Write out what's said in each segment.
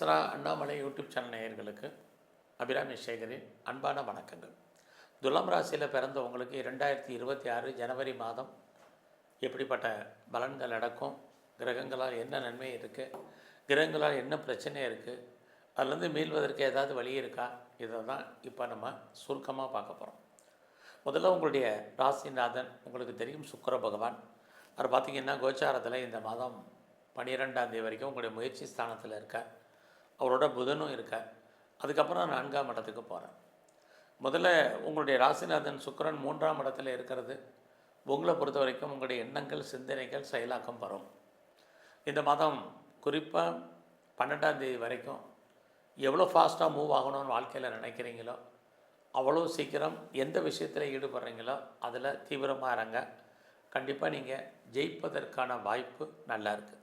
Extra Annamalai YouTube channel நேயர்களுக்கு அபிராமி சேகரின் அன்பான வணக்கங்கள். துலாம் ராசியில் பிறந்த உங்களுக்கு இரண்டாயிரத்தி இருபத்தி ஆறு ஜனவரி மாதம் எப்படிப்பட்ட பலன்கள் நடக்கும்? கிரகங்களால் என்ன நன்மை இருக்குது கிரகங்களால் என்ன பிரச்சனை இருக்குது அதுலேருந்து மீள்வதற்கு ஏதாவது வழி இருக்கா? இதை தான் இப்போ நம்ம சுருக்கமாக பார்க்க போகிறோம் முதல்ல உங்களுடைய ராசிநாதன் உங்களுக்கு தெரியும் சுக்கர பகவான். அவர் பார்த்தீங்கன்னா கோச்சாரத்தில் இந்த மாதம் பன்னிரெண்டாம் தேதி வரைக்கும் உங்களுடைய முயற்சி ஸ்தானத்தில் இருக்கார். அவரோட புதனும் இருக்கார். அதுக்கப்புறம் நான்காம் இடத்துக்கு போகிறேன் முதல்ல உங்களுடைய ராசிநாதன் சுக்கிரன் மூன்றாம் இடத்துல இருக்கிறது. உங்களை பொறுத்த வரைக்கும் உங்களுடைய எண்ணங்கள் சிந்தனைகள் செயலாக்கம் வரும் இந்த மாதம் குறிப்பாக பன்னெண்டாம் தேதி வரைக்கும் எவ்வளோ ஃபாஸ்ட்டாக மூவ் ஆகணும்னு வாழ்க்கையில் நினைக்கிறீங்களோ அவ்வளோ சீக்கிரம் எந்த விஷயத்தில் ஈடுபடுறீங்களோ அதில் தீவிரமாக இறங்க. கண்டிப்பாக நீங்கள் ஜெயிப்பதற்கான வாய்ப்பு நல்லா இருக்குது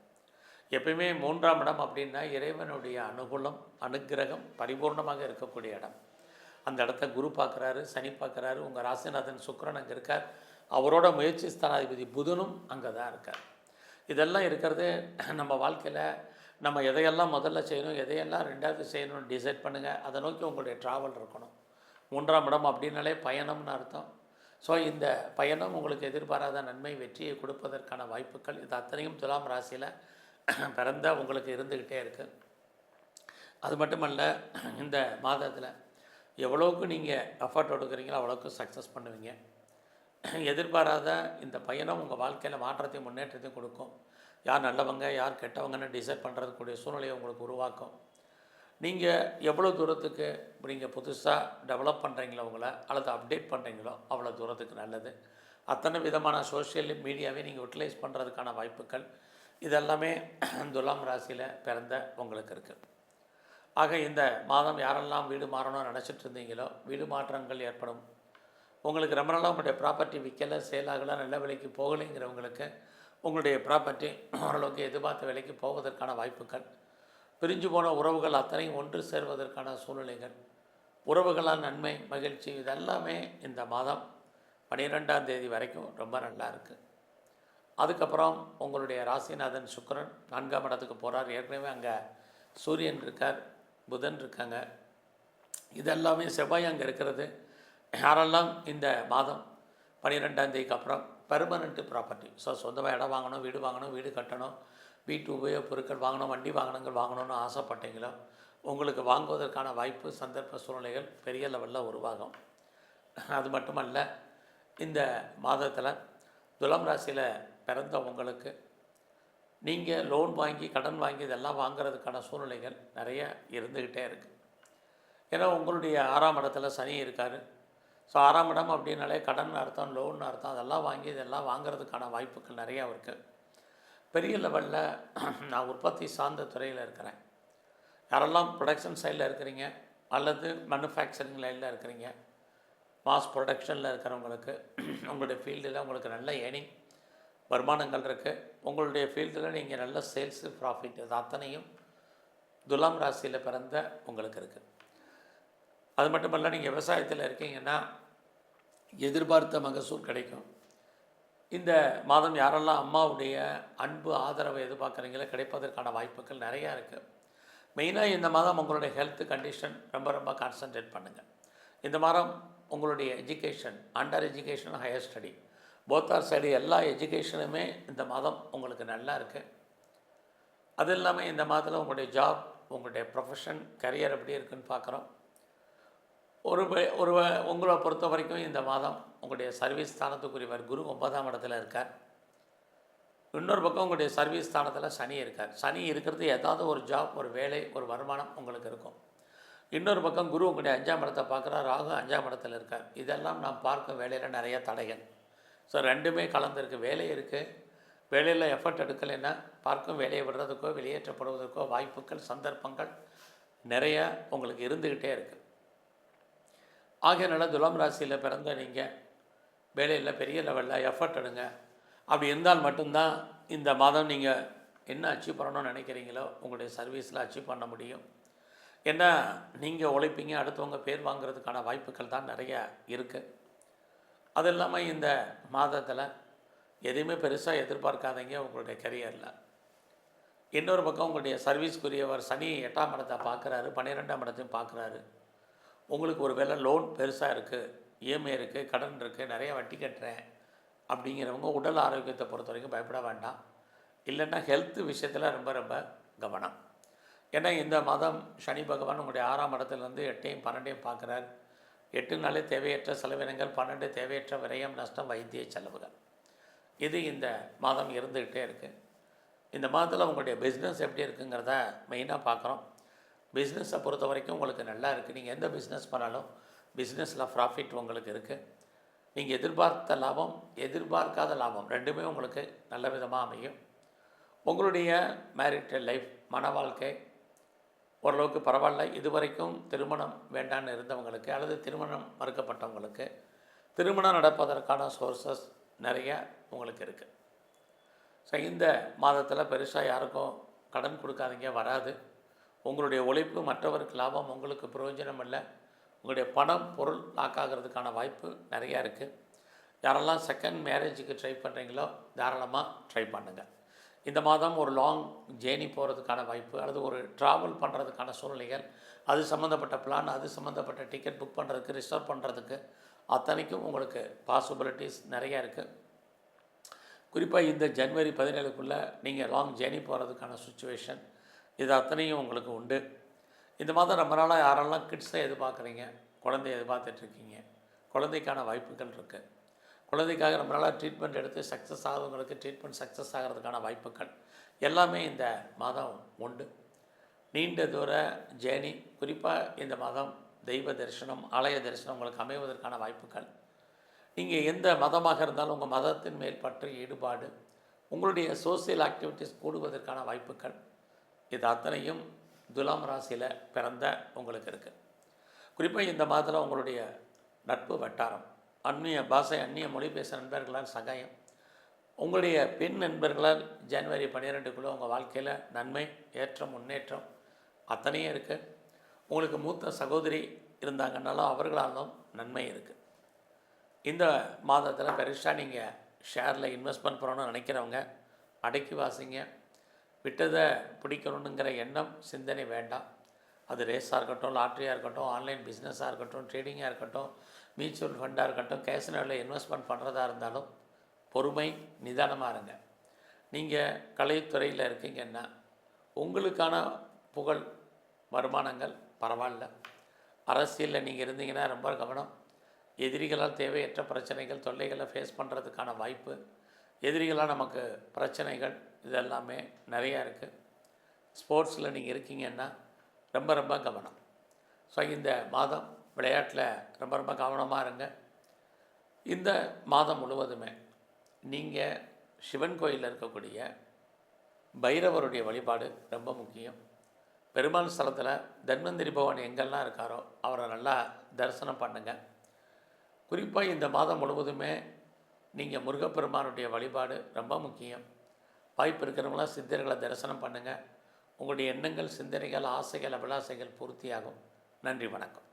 எப்பயுமே மூன்றாம் இடம் அப்படின்னா இறைவனுடைய அனுகூலம் அனுக்கிரகம் பரிபூர்ணமாக இருக்கக்கூடிய இடம். அந்த இடத்த குரு பார்க்குறாரு சனி பார்க்குறாரு உங்கள் ராசிநாதன் சுக்கிரன் அங்கே இருக்கார். அவரோட முயற்சி ஸ்தானாதிபதி புதனும் அங்கே தான் இருக்கார். இதெல்லாம் இருக்கிறது நம்ம வாழ்க்கையில் நம்ம எதையெல்லாம் முதல்ல செய்யணும் எதையெல்லாம் ரெண்டாவது செய்யணும்னு டிசைட் பண்ணுங்கள் அதை நோக்கி உங்களுடைய ட்ராவல் இருக்கணும். மூன்றாம் இடம் அப்படின்னாலே பயணம்னு அர்த்தம். ஸோ இந்த பயணம் உங்களுக்கு எதிர்பாராத நன்மை வெற்றியை கொடுப்பதற்கான வாய்ப்புகள் இது அத்தனையும் துலாம் ராசியில் பிறந்த உங்களுக்கு இருந்துக்கிட்டே இருக்குது அது மட்டுமல்ல இந்த மாதத்தில் எவ்வளோக்கு நீங்கள் எஃபர்ட் எடுக்கிறீங்களோ அவ்வளோக்கு சக்ஸஸ் பண்ணுவீங்க. எதிர்பாராத இந்த பயணம் உங்கள் வாழ்க்கையில் மாற்றத்தையும் முன்னேற்றத்தையும் கொடுக்கும். யார் நல்லவங்க யார் கெட்டவங்கன்னு டிசைட் பண்ணுறதுக்கூடிய சூழ்நிலையை உங்களுக்கு உருவாக்கும். நீங்கள் எவ்வளோ தூரத்துக்கு நீங்கள் புதுசாக டெவலப் பண்ணுறீங்களோ உங்களை அல்லது அப்டேட் பண்ணுறீங்களோ அவ்வளோ தூரத்துக்கு நல்லது. அத்தனை விதமான சோஷியல் மீடியாவே நீங்கள் யூட்டிலைஸ் பண்ணுறதுக்கான வாய்ப்புகள் இதெல்லாமே துலாம் ராசியில் பிறந்த உங்களுக்கு இருக்குது ஆக இந்த மாதம் யாரெல்லாம் வீடு மாறணும்னு நினச்சிட்டு இருந்தீங்களோ வீடு மாற்றங்கள் ஏற்படும். உங்களுக்கு ரொம்ப நாளாக உங்களுடைய ப்ராப்பர்ட்டி விற்கலை சேலாகலை நல்ல விலைக்கு போகலைங்கிறவங்களுக்கு உங்களுடைய ப்ராப்பர்ட்டி ஓரளவுக்கு எதிர்பார்த்த விலைக்கு போவதற்கான வாய்ப்புகள். பிரிஞ்சு போன உறவுகள் அத்தனையும் ஒன்று சேர்வதற்கான சூழ்நிலைகள். உறவுகளால் நன்மை மகிழ்ச்சி இதெல்லாமே இந்த மாதம் பன்னிரெண்டாம் தேதி வரைக்கும் ரொம்ப நல்லா இருக்குது அதுக்கப்புறம் உங்களுடைய ராசிநாதன் சுக்கிரன் நான்காம் இடத்துக்கு போகிறார் ஏற்கனவே அங்கே சூரியன் இருக்கார் புதன் இருக்காங்க. இதெல்லாமே செவ்வாய் அங்கே இருக்கிறது. யாரெல்லாம் இந்த மாதம் பன்னிரெண்டாம் தேதிக்கு அப்புறம் பெர்மனண்ட்டு ப்ராப்பர்ட்டி ஸோ சொந்தமாக இடம் வாங்கணும் வீடு வாங்கணும் வீடு கட்டணும் வீட்டு உபயோகப் பொருட்கள் வாங்கணும் வண்டி வாகனங்கள் வாங்கணும்னு ஆசைப்பட்டீங்களோ உங்களுக்கு வாங்குவதற்கான வாய்ப்பு சந்தர்ப்ப சூழ்நிலைகள் பெரிய லெவலில் உருவாகும். அது மட்டுமல்ல இந்த மாதத்தில் துலம் ராசியில் பிறந்தவங்களுக்கு. நீங்கள் லோன் வாங்கி கடன் வாங்கி இதெல்லாம் வாங்கிறதுக்கான சூழ்நிலைகள் நிறைய இருந்துக்கிட்டே இருக்குது ஏன்னா உங்களுடைய ஆறாம் இடத்துல சனி இருக்கார். ஸோ ஆறாம் இடம் அப்படின்னாலே கடன் அர்த்தம் லோன் அர்த்தம் அதெல்லாம் வாங்கி இதெல்லாம் வாங்குறதுக்கான வாய்ப்புகள் நிறையா இருக்குது பெரிய லெவலில் நான் உற்பத்தி சார்ந்த துறையில் இருக்கிறேன். யாரெல்லாம் ப்ரொடக்ஷன் சைடில் இருக்கிறீங்க அல்லது மேனுஃபேக்சரிங் லைனில் இருக்கிறீங்க மாஸ் ப்ரொடக்ஷனில் இருக்கிறவங்களுக்கு உங்களுடைய ஃபீல்டில் உங்களுக்கு நல்ல ஏர்னிங் வருமானங்கள் இருக்குது உங்களுடைய ஃபீல்டில் நீங்கள் நல்ல சேல்ஸு ப்ராஃபிட் இது அத்தனையும் துலாம் ராசியில் பிறந்த உங்களுக்கு இருக்குது அது மட்டுமல்ல நீங்கள் விவசாயத்தில் இருக்கீங்கன்னா எதிர்பார்த்த மகசூல் கிடைக்கும். இந்த மாதம் யாரெல்லாம் அம்மாவுடைய அன்பு ஆதரவை எதிர்பார்க்குறீங்களோ கிடைப்பதற்கான வாய்ப்புகள் நிறையா இருக்குது மெயினாக இந்த மாதம் உங்களுடைய ஹெல்த் கண்டிஷன் ரொம்ப ரொம்ப கான்சன்ட்ரேட் பண்ணுங்கள் இந்த மாதம் உங்களுடைய education under education higher study both the side எல்லா எஜுகேஷனுமே இந்த மாதம் உங்களுக்கு நல்லா இருக்குது அது இல்லாமல் இந்த மாதத்தில் உங்களுடைய ஜாப் உங்களுடைய ப்ரொஃபஷன் கரியர் எப்படி இருக்குன்னு பார்க்குறோம் ஒரு ஒரு உங்களை பொறுத்த வரைக்கும் இந்த மாதம் உங்களுடைய சர்வீஸ் ஸ்தானத்துக்குரியவர் குரு ஒன்பதாம் இடத்துல இருக்கார். இன்னொரு பக்கம் உங்களுடைய சர்வீஸ் ஸ்தானத்தில் சனி இருக்கார். சனி இருக்கிறது ஏதாவது ஒரு ஜாப் ஒரு வேலை ஒரு வருமானம் உங்களுக்கு இருக்கும். இன்னொரு பக்கம் குரு உங்களுடைய அஞ்சாம் இடத்தை பார்க்குறார் ராகு அஞ்சாம் இடத்துல இருக்கார். இதெல்லாம் நாம் பார்க்கும் வேலையில் நிறைய தடைகள். ஸோ ரெண்டுமே கலந்துருக்கு. வேலை இருக்குது வேலையில் எஃபர்ட் எடுக்கலைன்னா பார்க்கும் வேலையை விடுறதுக்கோ வெளியேற்றப்படுவதற்கோ வாய்ப்புகள் சந்தர்ப்பங்கள் நிறைய உங்களுக்கு இருந்துக்கிட்டே இருக்குது ஆகையனால துலாம் ராசியில் பிறந்த நீங்கள் வேலையில் பெரிய லெவலில் எஃபர்ட் எடுங்க. அப்படி இருந்தால் மட்டும்தான் இந்த மாதம் நீங்கள் என்ன அச்சீவ் பண்ணணும்னு நினைக்கிறீங்களோ உங்களுடைய சர்வீஸில் அச்சீவ் பண்ண முடியும். ஏன்னா நீங்கள் உழைப்பீங்க அடுத்தவங்க பேர் வாங்குறதுக்கான வாய்ப்புகள் தான் நிறைய இருக்குது அது இல்லாமல் இந்த மாதத்தில் எதையுமே பெருசாக எதிர்பார்க்காதீங்க உங்களுடைய கரியரில் இன்னொரு பக்கம் உங்களுடைய சர்வீஸ்க்குரியவர் சனி எட்டாம் இடத்தை பார்க்குறாரு பன்னிரெண்டாம் இடத்தையும் பார்க்குறாரு உங்களுக்கு ஒரு வேளை லோன் பெருசாக இருக்குது இஎம்ஐ இருக்குது கடன் இருக்குது நிறைய வட்டி கட்டுறேன் அப்படிங்கிறவங்க உடல் ஆரோக்கியத்தை பொறுத்த வரைக்கும் பயப்பட வேண்டாம். இல்லைன்னா ஹெல்த்து விஷயத்தில் ரொம்ப ரொம்ப கவனம். ஏன்னா இந்த மாதம் சனி பகவான் உங்களுடைய ஆறாம் இடத்துலேருந்து எட்டையும் பன்னெண்டையும் பார்க்குறாரு எட்டு நாளே தேவையற்ற செலவினங்கள் பன்னெண்டு தேவையற்ற விரயம் நஷ்டம் வைத்திய செலவுகள். இது இந்த மாதம் இருந்துக்கிட்டே இருக்குது இந்த மாதத்தில் உங்களுடைய பிஸ்னஸ் எப்படி இருக்குங்கிறத மெயினாக பார்க்குறோம் பிஸ்னஸை பொறுத்த வரைக்கும் உங்களுக்கு நல்லா இருக்குது நீங்கள் எந்த பிஸ்னஸ் பண்ணாலும் பிஸ்னஸில் ப்ராஃபிட் உங்களுக்கு இருக்குது நீங்கள் எதிர்பார்த்த லாபம் எதிர்பார்க்காத லாபம் ரெண்டுமே உங்களுக்கு நல்ல விதமாக அமையும். உங்களுடைய மேரிட்டல் லைஃப் மன வாழ்க்கை ஓரளவுக்கு பரவாயில்ல. இதுவரைக்கும் திருமணம் வேண்டான்னு இருந்தவங்களுக்கு அல்லது திருமணம் மறுக்கப்பட்டவங்களுக்கு திருமணம் நடப்பதற்கான சோர்சஸ் நிறைய உங்களுக்கு இருக்குது ஸோ இந்த மாதத்தில் பெருசாக யாருக்கும் கடன் கொடுக்காதீங்க வராது. உங்களுடைய உழைப்பு மற்றவருக்கு லாபம் உங்களுக்கு பிரயோஜனம் இல்லை. உங்களுடைய பணம் பொருள் லாக் ஆகிறதுக்கான வாய்ப்பு நிறையா இருக்குது யாரெல்லாம் செகண்ட் மேரேஜுக்கு ட்ரை பண்ணுறீங்களோ தாராளமாக ட்ரை பண்ணுங்கள் இந்த மாதம் ஒரு லாங் ஜேர்னி போகிறதுக்கான வாய்ப்பு அல்லது ஒரு ட்ராவல் பண்ணுறதுக்கான சூழ்நிலைகள் அது சம்மந்தப்பட்ட பிளான் அது சம்மந்தப்பட்ட டிக்கெட் புக் பண்ணுறதுக்கு ரிசர்வ் பண்ணுறதுக்கு அத்தனைக்கும் உங்களுக்கு பாசிபிலிட்டிஸ் நிறையா இருக்குது குறிப்பாக இந்த ஜனவரி பதினேழுக்குள்ளே நீங்கள் லாங் ஜேர்னி போகிறதுக்கான சுச்சுவேஷன் இது அத்தனையும் உங்களுக்கு உண்டு. இந்த மாதம் ரொம்ப நாளாக யாரெல்லாம் கிட்ஸை எதிர்பார்க்குறீங்க குழந்தைய எதிர்பார்த்துட்ருக்கீங்க குழந்தைக்கான வாய்ப்புகள் இருக்குது குழந்தைக்காக ரொம்ப நாளாக ட்ரீட்மெண்ட் எடுத்து சக்ஸஸ் ஆகிறவங்களுக்கு ட்ரீட்மெண்ட் சக்ஸஸ் ஆகிறதுக்கான வாய்ப்புகள் எல்லாமே இந்த மாதம் உண்டு. நீண்ட தூர ஜேர்னி குறிப்பாக இந்த மாதம் தெய்வ தரிசனம் ஆலய தரிசனம் உங்களுக்கு அமைவதற்கான வாய்ப்புகள். நீங்கள் எந்த மதமாக இருந்தாலும் உங்கள் மதத்தின் மேல் பற்றி ஈடுபாடு உங்களுடைய சோசியல் ஆக்டிவிட்டீஸ் கூடுவதற்கான வாய்ப்புகள் இது அத்தனையும் துலாம் ராசியில் பிறந்த உங்களுக்கு இருக்குது குறிப்பாக இந்த மாதத்தில் உங்களுடைய நட்பு வட்டாரம். அந்நிய பாஷை அந்நிய மொழி பேசுகிற நண்பர்களால் சகாயம். உங்களுடைய பெண் நண்பர்களால் ஜனவரி பன்னிரெண்டுக்குள்ளே உங்கள் வாழ்க்கையில் நன்மை ஏற்றம் முன்னேற்றம் அத்தனையும் இருக்குது உங்களுக்கு மூத்த சகோதரி இருந்தாங்கன்னாலும் அவர்களாலும் நன்மை இருக்குது இந்த மாதத்தில் பெருசாக நீங்கள் ஷேரில் இன்வெஸ்ட்மெண்ட் பண்ணணும்னு நினைக்கிறவங்க அடக்கி வாசிங்க. விட்டதை பிடிக்கணுங்கிற எண்ணம் சிந்தனை வேண்டாம். அது ரேஸாக இருக்கட்டும் லாட்ரியாக இருக்கட்டும் ஆன்லைன் பிஸ்னஸாக இருக்கட்டும் ட்ரேடிங்காக இருக்கட்டும் மியூச்சுவல் ஃபண்டாக இருக்கட்டும் கேசினோவில் இன்வெஸ்ட்மெண்ட் பண்ணுறதா இருந்தாலும் பொறுமை நிதானமாக இருங்க. நீங்கள் கலைத்துறையில் இருக்கீங்கன்னா உங்களுக்கான புகழ் வருமானங்கள் பரவாயில்ல. அரசியலில் நீங்கள் இருந்தீங்கன்னா ரொம்ப கவனம். எதிரிகளால் தேவையற்ற பிரச்சனைகள் தொல்லைகளை ஃபேஸ் பண்ணுறதுக்கான வாய்ப்பு. எதிரிகளாக நமக்கு பிரச்சனைகள் இதெல்லாமே நிறையா இருக்குது. ஸ்போர்ட்ஸில் நீங்கள் இருக்கீங்கன்னா ரொம்ப ரொம்ப கவனம். ஸோ இந்த மாதம் விளையாட்டில் ரொம்ப ரொம்ப கவனமாக இருங்க. இந்த மாதம் முழுவதுமே நீங்கள் சிவன் கோயிலில் இருக்கக்கூடிய பைரவருடைய வழிபாடு ரொம்ப முக்கியம். பெருமாள் ஸ்தலத்தில் தன்வந்திரி பவன் எங்கெல்லாம் இருக்காரோ அவரை நல்லா தரிசனம் பண்ணுங்கள் குறிப்பாக இந்த மாதம் முழுவதுமே நீங்கள் முருகப்பெருமானுடைய வழிபாடு ரொம்ப முக்கியம். வாய்ப்பு இருக்கிறவங்களாம் சித்தர்களை தரிசனம் பண்ணுங்கள் உங்களுடைய எண்ணங்கள் சிந்தனைகள் ஆசைகள் அபிலாசைகள் பூர்த்தியாகும். நன்றி வணக்கம்.